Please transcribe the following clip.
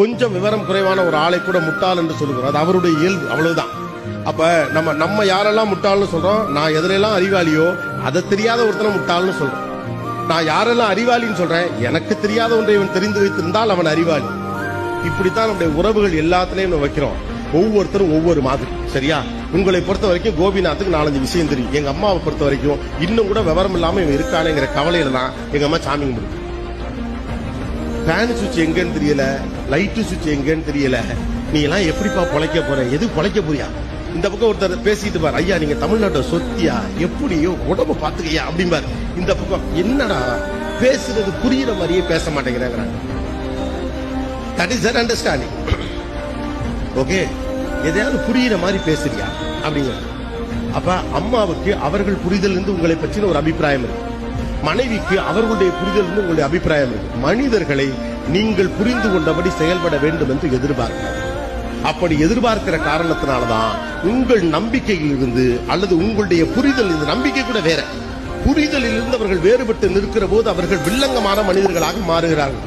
கொஞ்சம் விவரம் குறைவான ஒரு ஆளை கூட முட்டாள் என்று சொல்லுகிறோம் அது அவருடைய இயல்பு அவ்வளவுதான். அப்ப நம்ம நம்ம யாரெல்லாம் முட்டாள்னு சொல்றோம்? நான் எதுலெல்லாம் அறிவாளியோ அதை தெரியாத ஒருத்தனை முட்டாள்னு சொல்றேன் நான் யாரெல்லாம் அறிவாளின்னு சொல்றேன்? எனக்கு தெரியாத ஒன்றை இவன் தெரிந்து வைத்திருந்தால் அவன் அறிவாளி. இப்படித்தான் நம்முடைய உறவுகள் எல்லாத்துலயும் நம்ம வைக்கிறோம். ஒவ்வொருத்தரும் ஒவ்வொரு மாதிரி சரியா? உங்களை பொறுத்த வரைக்கும் கோபிநாத்துக்கு நாலஞ்சு விஷயம் தெரியும். எங்க அம்மாவை பொறுத்த வரைக்கும் இன்னும் கூட விவரம் இல்லாம இவன் இருக்கானேங்கிற கவலையில தான் எங்க அம்மா சாமி கும்பிடுது. ஃபேன் சுவிட்ச் எங்கன்னு தெரியல லைட்டு சுவிட்ச் எங்கன்னு தெரியல. நீ எல்லாம் எப்படிப்பா பொழைக்க போற? எது பொழைக்க போறியா? இந்த பக்கம் ஒருத்தர் பேசிட்டு பாரு. ஐயா நீங்க தமிழ்நாட்டை சொத்தியா? எப்படியோ உடம்ப பாத்துக்கையா அப்படிம்பாரு. இந்த பக்கம் என்னடா பேசுறது புரியுற மாதிரியே பேச மாட்டேங்கிறாங்க தட் இஸ் அண்டர்ஸ்டாண்டிங் ஓகே எதையாவது புரியுற மாதிரி பேசுறியா? அப்படிங்கிற அப்ப அம்மாவுக்கு அவர்கள் புரிதல் இருந்து உங்களை பற்றின ஒரு அபிப்பிராயம் இருக்கு. மனைவிக்கு அவர்களுடைய புரிதல் உங்களுடைய அபிப்பிராயம் இருக்கு. மனிதர்களை நீங்கள் புரிந்து கொண்டபடி செயல்பட வேண்டும் என்று எதிர்பார்க்கிறார். அப்படி எதிர்பார்க்கிற காரணத்தினாலதான் உங்கள் நம்பிக்கையில் இருந்து அல்லது உங்களுடைய புரிதல் இந்த நம்பிக்கை கூட வேற. புரிதலில் இருந்து அவர்கள் வேறுபட்டு நிற்கிற போது அவர்கள் வில்லங்கமான மனிதர்களாக மாறுகிறார்கள்.